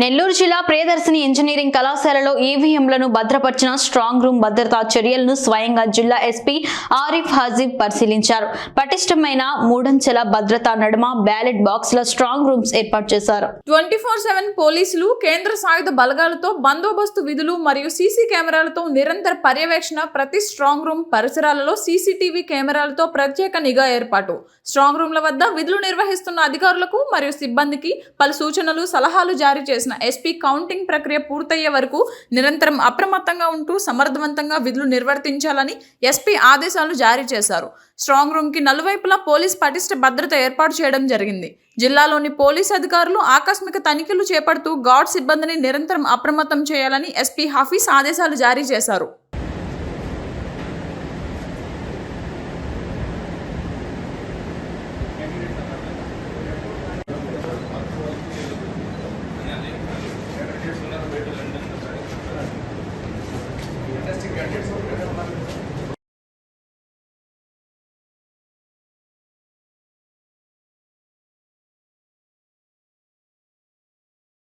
నెల్లూరు జిల్లా ప్రియదర్శిని ఇంజనీరింగ్ కళాశాలలో ఈవీఎంలను భద్రపరిచిన strong room భద్రతా చర్యలను స్వయంగా జిల్లా ఎస్పీ ఆరిఫ్ హజీబ్ పరిశీలించారు. పటిష్టమైన మూడంచెల భద్రతా నడుమ బ్యాలెట్ బాక్స్ల స్ట్రాంగ్ రూమ్స్ ఏర్పాటు చేశారు. ట్వంటీ ఫోర్ సెవెన్ పోలీసులు కేంద్ర సాయుధ బలగాలతో బందోబస్తు విధులు మరియు సీసీ కెమెరాలతో నిరంతర పర్యవేక్షణ ప్రతి స్ట్రాంగ్ రూమ్ పరిసరాలలో సీసీటీవీ కెమెరాలతో ప్రత్యేక నిఘా ఏర్పాటు. స్ట్రాంగ్ రూమ్ల వద్ద విధులు నిర్వహిస్తున్న అధికారులకు మరియు సిబ్బందికి పలు సూచనలు సలహాలు జారీ చేసిన ఎస్పీ కౌంటింగ్ ప్రక్రియ పూర్తయ్యే వరకు నిరంతరం అప్రమత్తంగా ఉంటూ సమర్థవంతంగా విధులు నిర్వర్తించాలని ఎస్పీ ఆదేశాలు జారీ చేశారు. స్ట్రాంగ్ రూమ్కి నలువైపులా పోలీస్ పటిష్ట భద్రత ఏర్పాటు చేయడం జరిగింది. జిల్లాలోని పోలీస్ అధికారులు ఆకస్మిక తనిఖీలు చేపడుతూ గార్డ్ సిబ్బందిని నిరంతరం అప్రమత్తం చేయాలని ఎస్పీ హఫీజ్ ఆదేశాలు జారీ చేశారు. way to London. Fantastic candidates.